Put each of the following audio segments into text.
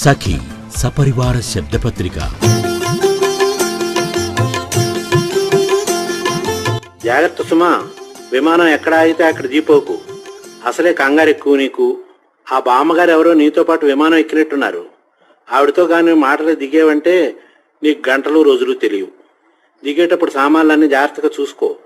సఖి సపరివార శబ్దపత్రిక. జాగ్రత్త సుమా విమానం ఎక్కడ ఆగితే అక్కడ దీపోకు అసలే కంగారు ఎక్కువ నీకు. ఆ బామ్మగారు ఎవరో నీతో పాటు విమానం ఎక్కినట్టున్నారు. ఆవిడతో కానీ మాటలు దిగేవంటే నీకు గంటలు రోజులు తెలియవు. దిగేటప్పుడు సామాన్లన్నీ జాగ్రత్తగా చూసుకో.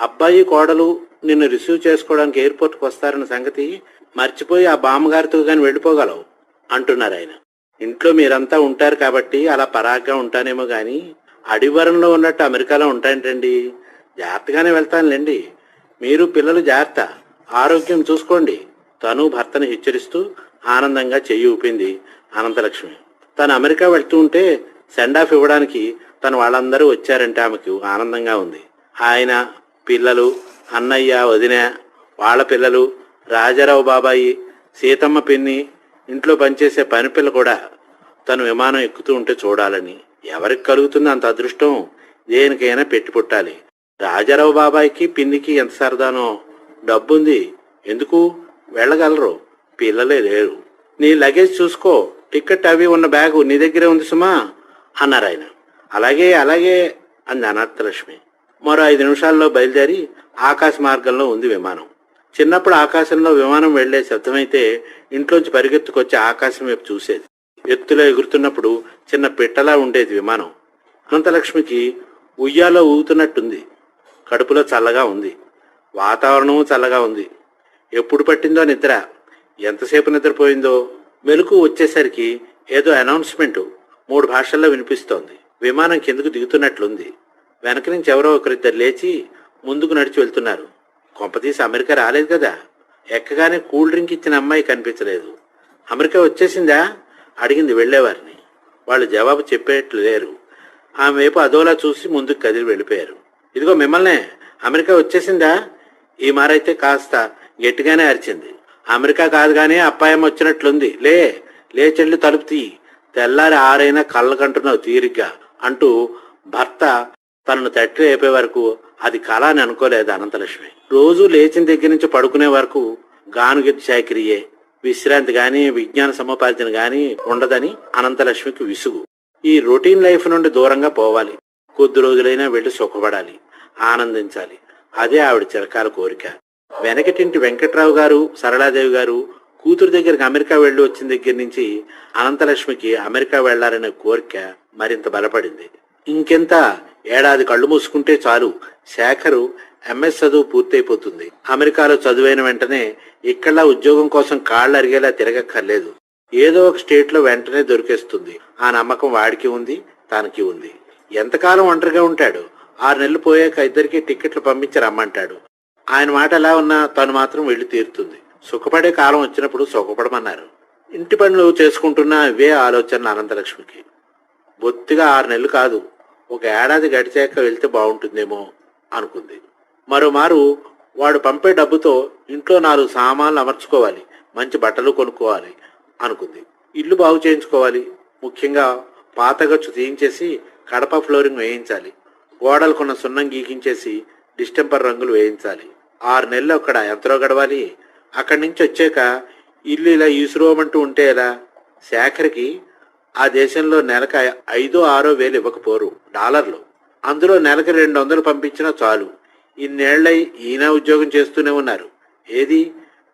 అబ్బాయి కోడలు నిన్ను రిసీవ్ చేసుకోవడానికి ఎయిర్పోర్ట్కి వస్తారన్న సంగతి మర్చిపోయి ఆ బామ్మగారితో కానీ వెళ్ళిపోగలవు అంటున్నారు ఆయన. ఇంట్లో మీరంతా ఉంటారు కాబట్టి అలా పరాగ్గా ఉంటానేమో గాని అడివరంలో ఉన్నట్టు అమెరికాలో ఉంటాయంటండి. జాగ్రత్తగానే వెళ్తానులేండి. మీరు పిల్లలు జాగ్రత్త. ఆరోగ్యం చూసుకోండి. తను భర్తను హెచ్చరిస్తూ ఆనందంగా చెయ్యి ఊపింది అనంతలక్ష్మి. తను అమెరికా వెళ్తూ ఉంటే సెండ్ ఆఫ్ ఇవ్వడానికి తను వాళ్ళందరూ వచ్చారంటే ఆమెకు. ఆనందంగా ఉంది. ఆయన పిల్లలు అన్నయ్య వదిన వాళ్ళ పిల్లలు రాజారావు బాబాయి సీతమ్మ పిన్ని ఇంట్లో పనిచేసే పని పిల్ల కూడా తను విమానం ఎక్కుతూ ఉంటే చూడాలని ఎవరికి కలుగుతుంది అంత అదృష్టం? దేనికైనా పెట్టి పుట్టాలి. రాజారావు బాబాయికి పిన్నికి ఎంత సరదానో. డబ్బుంది. ఎందుకు? వెళ్ళగలరు. పిల్లలే లేరు. నీ లగేజ్ చూసుకో. టికెట్ అవి ఉన్న బ్యాగు నీ దగ్గరే ఉంది సుమా అన్నారు ఆయన. అలాగే అలాగే అంది అనంతలక్ష్మి మరో ఐదు నిమిషాల్లో బయలుదేరి ఆకాశ మార్గంలో ఉంది విమానం. చిన్నప్పుడు ఆకాశంలో విమానం వెళ్ళే శబ్దమైతే ఇంట్లోంచి పరిగెత్తుకొచ్చి ఆకాశం వైపు చూసేది. ఎత్తులో ఎగురుతున్నప్పుడు చిన్న పిట్టలా ఉండేది విమానం. అనంతలక్ష్మికి ఉయ్యాలో ఊగుతున్నట్టుంది. కడుపులో చల్లగా ఉంది. వాతావరణము చల్లగా ఉంది. ఎప్పుడు పట్టిందో నిద్ర. ఎంతసేపు నిద్రపోయిందో. మెలకు వచ్చేసరికి ఏదో అనౌన్స్మెంట్. మూడు భాషల్లో వినిపిస్తోంది. విమానం కిందకు దిగుతున్నట్లుంది. వెనక నుంచి ఎవరో ఒకరిద్దరు లేచి ముందుకు నడిచి వెళ్తున్నారు. కొంపతీసి అమెరికా రాలేదు కదా. ఎక్కగానే కూల్ డ్రింక్ ఇచ్చిన అమ్మాయి కనిపించలేదు. అమెరికా వచ్చేసిందా? అడిగింది వెళ్ళేవారిని. వాళ్ళు జవాబు చెప్పేట్లు లేరు. ఆమె వైపు అదోలా చూసి ముందుకు కదిలి వెళ్ళిపోయారు. ఇదిగో మిమ్మల్నే అమెరికా వచ్చేసిందా? ఈ మారైతే కాస్త గట్టిగానే అరిచింది. అమెరికా కాదు కానీ అప్పాయం వచ్చినట్లుంది. లే లేచెళ్ళి తలుపు తీ. తెల్లారి ఆరైనా కళ్ళకంటున్నావు తీరిగ్గా అంటూ భర్త తనను తట్టి అయిపోయే వరకు అది కళ అని అనుకోలేదు అనంతలక్ష్మి. రోజు లేచిన దగ్గర నుంచి పడుకునే వరకు గానుగెత్తి చాకరియే. విశ్రాంతి గాని విజ్ఞాన సముపార్జన గాని ఉండదని అనంతలక్ష్మికి విసుగు. ఈ రొటీన్ లైఫ్ నుండి దూరంగా పోవాలి. కొద్ది రోజులైనా వెళ్ళి సుఖపడాలి. ఆనందించాలి. అదే ఆవిడ చిరకాల కోరిక. వెనకటింటి వెంకట్రావు గారు సరళాదేవి గారు కూతురు దగ్గరికి అమెరికా వెళ్ళి వచ్చిన దగ్గర నుంచి అనంతలక్ష్మికి అమెరికా వెళ్ళాలనే కోరిక మరింత బలపడింది. ఇంకెంత ఏడాది కళ్ళు మూసుకుంటే చాలు. శేఖరు ఎంఎస్ చదువు పూర్తయిపోతుంది. అమెరికాలో చదువైన వెంటనే ఇక్కడలా ఉద్యోగం కోసం కాళ్ళు అరిగేలా తిరగక్కర్లేదు. ఏదో ఒక స్టేట్లో వెంటనే దొరికేస్తుంది. ఆ నమ్మకం వాడికి ఉంది తనకి ఉంది. ఎంతకాలం ఒంటరిగా ఉంటాడు? ఆరు నెలలు పోయాక ఇద్దరికి టికెట్లు పంపించి రమ్మంటాడు. ఆయన మాట ఎలా ఉన్నా తను మాత్రం వెళ్ళి తీరుతుంది. సుఖపడే కాలం వచ్చినప్పుడు సుఖపడమన్నారు. ఇంటి పనులు చేసుకుంటున్న ఇవే ఆలోచన అనంతలక్ష్మికి. బొత్తిగా ఆరు నెలలు కాదు ఒక ఏడాది గడిచాక వెళ్తే బాగుంటుందేమో అనుకుంది. మరోమారు వాడు పంపే డబ్బుతో ఇంట్లో నాలుగు సామాన్లు అమర్చుకోవాలి మంచి బట్టలు కొనుక్కోవాలి అనుకుంది. ఇల్లు బాగు చేయించుకోవాలి ముఖ్యంగా పాత గచ్చు తీయించేసి కడప ఫ్లోరింగ్ వేయించాలి గోడలకున్న సున్నం గీకించేసి డిస్టెంపర్ రంగులు వేయించాలి. ఆరు నెలలు అక్కడ ఎంతలో గడవాలి? అక్కడి నుంచి వచ్చాక ఇల్లు ఇలా ఈసురోమంటూ ఉంటే ఎలా? శేఖర్కి ఆ దేశంలో నెలకు ఐదో ఆరో వేలు ఇవ్వకపోరు డాలర్లు. అందులో నెలకి రెండు వందలు పంపించినా చాలు. ఇన్నేళ్ళై ఈయన ఉద్యోగం చేస్తూనే ఉన్నారు. ఏది?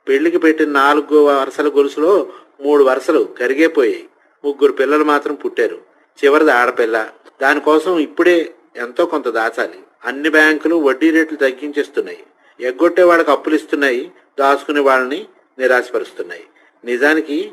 పెళ్ళికి పెట్టిన నాలుగు వరుసల గొలుసులో మూడు వరుసలు కరిగేపోయాయి ముగ్గురు పిల్లలు మాత్రం పుట్టారు. చివరిది ఆడపిల్ల. దానికోసం ఇప్పుడే ఎంతో కొంత దాచాలి. అన్ని బ్యాంకులు వడ్డీ రేట్లు తగ్గించేస్తున్నాయి. ఎగ్గొట్టే వాళ్ళకి అప్పులు ఇస్తున్నాయి. దాచుకునే వాళ్ళని నిరాశపరుస్తున్నాయి. నిజానికి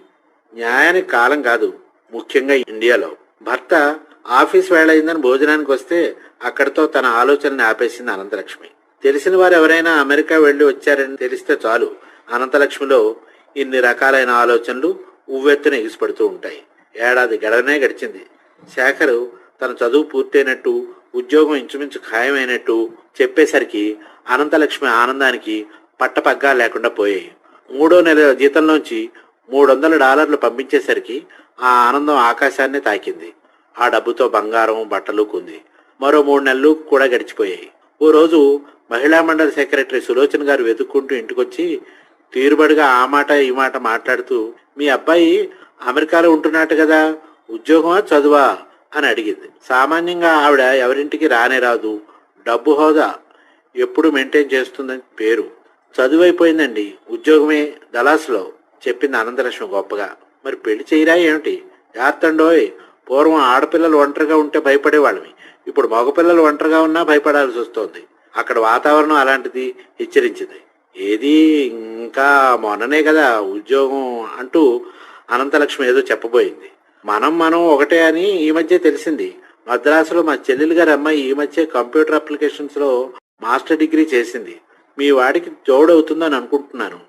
న్యాయానికి కాలం కాదు. ముఖ్యంగా ఇండియాలో. భర్త ఆఫీస్ వేళ అయిందని భోజనానికి వస్తే అక్కడితో తన ఆలోచనని ఆపేసింది అనంతలక్ష్మి. తెలిసిన వారు ఎవరైనా అమెరికా వెళ్ళి వచ్చారని తెలిస్తే చాలు. అనంతలక్ష్మిలో ఇన్ని రకాలైన ఆలోచనలు ఉవ్వెత్తున ఎగిసిపడుతూ ఉంటాయి. ఏడాది గడవనే గడిచింది. శేఖరు తన చదువు పూర్తయినట్టు ఉద్యోగం ఇంచుమించు ఖాయమైనట్టు చెప్పేసరికి అనంతలక్ష్మి ఆనందానికి పట్టపగ్గా లేకుండా పోయాయి. మూడో నెల జీతంలోంచి మూడు వందల డాలర్లు పంపించేసరికి ఆ ఆనందం ఆకాశాన్ని తాకింది. ఆ డబ్బుతో బంగారం బట్టలు కొంది. మరో మూడు నెలలు కూడా గడిచిపోయాయి. ఓ రోజు మహిళా మండలి సెక్రటరీ సులోచన గారు వెతుక్కుంటూ ఇంటికొచ్చి తీరుబడిగా ఆ మాట ఈ మాట మాట్లాడుతూ మీ అబ్బాయి అమెరికాలో ఉంటున్నట్టు కదా ఉద్యోగమా చదువా? అని అడిగింది. సామాన్యంగా ఆవిడ ఎవరింటికి రానే రాదు డబ్బు హోదా ఎప్పుడు మెయింటైన్ చేస్తుందని పేరు. చదువు అయిపోయిందండి ఉద్యోగమే దళాసులో చెప్పింది అనంతలక్ష్మి గొప్పగా. మరి పెళ్ళి చేయరా ఏమిటి? జాతండోయ్ పూర్వం ఆడపిల్లలు ఒంటరిగా ఉంటే భయపడేవాళ్ళమి. ఇప్పుడు మగపిల్లలు ఒంటరిగా ఉన్నా భయపడాల్సి వస్తోంది. అక్కడ వాతావరణం అలాంటిది హెచ్చరించింది. ఏది ఇంకా మొన్ననే కదా ఉద్యోగం అంటూ అనంతలక్ష్మి ఏదో చెప్పబోయింది. మనం మనం ఒకటే అని ఈ మధ్య తెలిసింది. మద్రాసులో మా చెల్లెలు గారి అమ్మాయి ఈ మధ్య కంప్యూటర్ అప్లికేషన్స్లో మాస్టర్ డిగ్రీ చేసింది. మీ వాడికి జోడవుతుందని అనుకుంటున్నాను.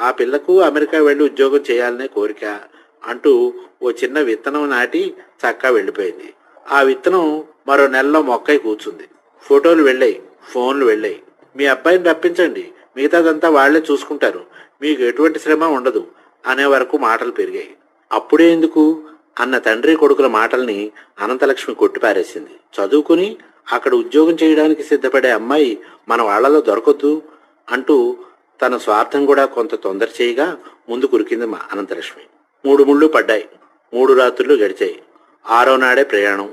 ఆ పిల్లకు అమెరికా వెళ్ళి ఉద్యోగం చేయాలనే కోరిక అంటూ ఓ చిన్న విత్తనం నాటి చక్కా వెళ్ళిపోయింది. ఆ విత్తనం మరో నెలలో మొక్కై కూర్చుంది. ఫోటోలు వెళ్ళాయి. ఫోన్లు వెళ్ళాయి. మీ అబ్బాయిని రప్పించండి. మిగతాదంతా వాళ్ళే చూసుకుంటారు. మీకు ఎటువంటి శ్రమ ఉండదు అనే వరకు మాటలు పెరిగాయి. అప్పుడే ఎందుకు? అన్న తండ్రి కొడుకుల మాటల్ని అనంతలక్ష్మి కొట్టిపారేసింది. చదువుకుని అక్కడ ఉద్యోగం చేయడానికి సిద్ధపడే అమ్మాయి మన వాళ్ళలో దొరకొద్దు అంటూ తన స్వార్థం కూడా కొంత తొందర చేయగా ముందు కురికింది మా అనంతలక్ష్మి. మూడు ముళ్ళు పడ్డాయి. మూడు రాత్రులు గడిచాయి. ఆరో నాడే ప్రయాణం.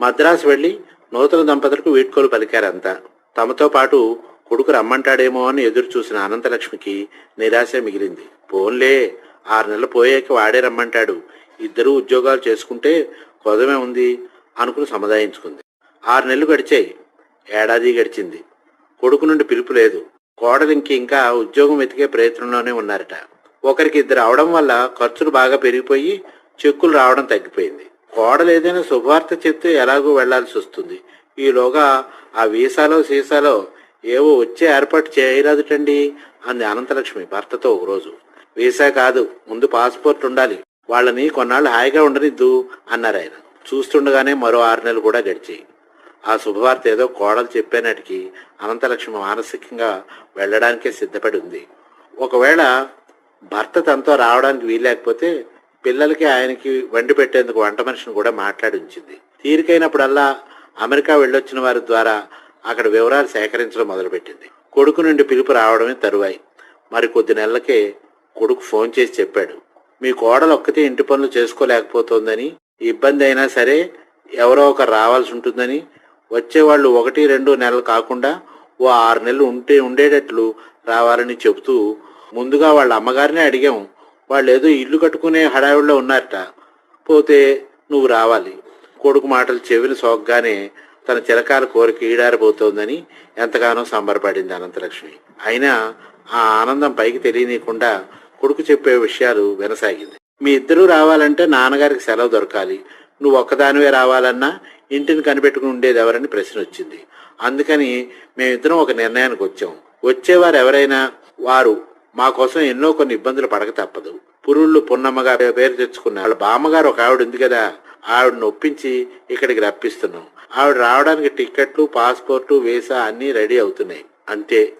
మద్రాసు వెళ్ళి నూతన దంపతులకు వీడ్కోలు పలికారంతా. తమతో పాటు కొడుకు రమ్మంటాడేమో అని ఎదురు చూసిన అనంతలక్ష్మికి నిరాశ మిగిలింది. పోన్లే ఆరు నెలలు పోయాక వాడే రమ్మంటాడు. ఇద్దరూ ఉద్యోగాలు చేసుకుంటే కొదమే ఉంది అనుకుని సముదాయించుకుంది. ఆరు నెలలు గడిచాయి. ఏడాది గడిచింది. కొడుకు నుండి పిలుపు లేదు. కోడలు ఇంకా ఉద్యోగం వెతికే ప్రయత్నంలోనే ఉన్నారట. ఒకరికి ఇద్దరు అవడం వల్ల ఖర్చులు బాగా పెరిగిపోయి చెక్కులు రావడం తగ్గిపోయింది. కోడలు ఏదైనా శుభవార్త చెప్తే ఎలాగో వెళ్ళాల్సి వస్తుంది. ఈలోగా ఆ వీసాలో సీసాలో ఏవో వచ్చే ఏర్పాటు చేయరాదుటండి అంది అనంతలక్ష్మి భర్తతో ఒకరోజు. వీసా కాదు ముందు పాస్పోర్ట్ ఉండాలి. వాళ్ళని కొన్నాళ్ళు హాయిగా ఉండనిద్దు అన్నారు ఆయన. చూస్తుండగానే మరో ఆరు నెలలు కూడా గడిచాయి. ఆ శుభవార్త ఏదో కోడలు చెప్పేనాటికి అనంతలక్ష్మి మానసికంగా వెళ్ళడానికే సిద్ధపడి ఉంది. ఒకవేళ భర్త తనతో రావడానికి వీల్లేకపోతే పిల్లలకి ఆయనకి వండి పెట్టేందుకు వంట మనిషిని కూడా మాట్లాడి ఉంచింది. తీరికైనప్పుడల్లా అమెరికా వెళ్ళొచ్చిన వారి ద్వారా అక్కడ వివరాలు సేకరించడం మొదలుపెట్టింది. కొడుకు నుండి పిలుపు రావడమే తరువాయి. మరి కొద్ది నెలలకే కొడుకు ఫోన్ చేసి చెప్పాడు. మీ కోడలు ఒక్కతే ఇంటి పనులు చేసుకోలేకపోతోందని ఇబ్బంది అయినా సరే ఎవరో ఒకరు రావాల్సి ఉంటుందని వచ్చేవాళ్ళు ఒకటి రెండు నెలలు కాకుండా ఓ ఆరు నెలలు ఉంటే ఉండేటట్లు రావాలని చెబుతూ ముందుగా వాళ్ళ అమ్మగారినే అడిగాం. వాళ్ళు ఏదో ఇల్లు కట్టుకునే హడావిడిలో ఉన్నారట. పోతే నువ్వు రావాలి. కొడుకు మాటలు చెవిని సోగ్గానే తన చిరకాల కోరిక ఈడారిపోతోందని ఎంతగానో సంబరపడింది అనంతలక్ష్మి. అయినా ఆ ఆనందం పైకి తెలియనీయకుండా కొడుకు చెప్పే విషయాలు వినసాగింది. మీ ఇద్దరూ రావాలంటే నాన్నగారికి సెలవు దొరకాలి. నువ్వు ఒక్కదానివే రావాలన్నా ఇంటిని కనిపెట్టుకుని ఉండేది ఎవరని ప్రశ్న వచ్చింది. అందుకని మేమిద్దరం ఒక నిర్ణయానికి వచ్చాం. వచ్చేవారు ఎవరైనా వారు మా కోసం ఎన్నో కొన్ని ఇబ్బందులు పడక తప్పదు. పురుళ్ళు పున్నమ్మగా పేరు తెచ్చుకున్నారు. వాళ్ళ బామ్మగారు ఒక ఆవిడ ఉంది కదా ఆవిడని ఒప్పించి ఇక్కడికి రప్పిస్తున్నాం. ఆవిడ రావడానికి టిక్కెట్లు పాస్పోర్టు వీసా అన్నీ రెడీ అవుతున్నాయి. అంతే.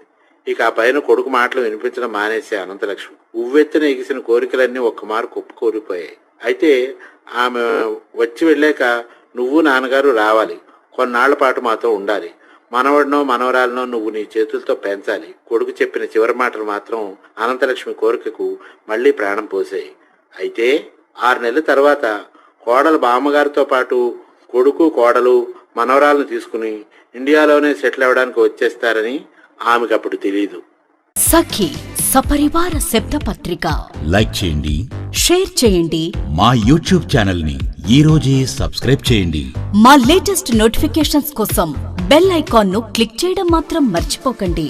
ఇక ఆ పైన కొడుకు మాటలు వినిపించడం మానేసే అనంతలక్ష్మి. ఉవ్వెత్తున ఎగిసిన కోరికలన్నీ ఒక్క మారు కుప్పకూరిపోయాయి అయితే ఆమె వచ్చి వెళ్ళాక నువ్వు నాన్నగారు రావాలి. కొన్నాళ్ళ పాటు మాతో ఉండాలి. మనవడినో మనవరాలనో నువ్వు నీ చేతులతో పెంచాలి. కొడుకు చెప్పిన చివరి మాటలు మాత్రం అనంతలక్ష్మి కోరికకు మళ్ళీ ప్రాణం పోసాయి. అయితే ఆరు నెలల తర్వాత కోడలు బామ్మగారితో పాటు కొడుకు కోడలు మనవరాలను తీసుకుని ఇండియాలోనే సెటిల్ అవ్వడానికి వచ్చేస్తారని ఆమెకు అప్పుడు తెలియదు సఖి సపరివార శబ్ద పత్రిక. లైక్ చేయండి. షేర్ చేయండి. మా యూట్యూబ్ ఛానల్ని ఈ రోజే సబ్స్క్రైబ్ చేయండి. మా లేటెస్ట్ నోటిఫికేషన్స్ కోసం బెల్ ఐకాన్ను క్లిక్ చేయడం మాత్రం మర్చిపోకండి.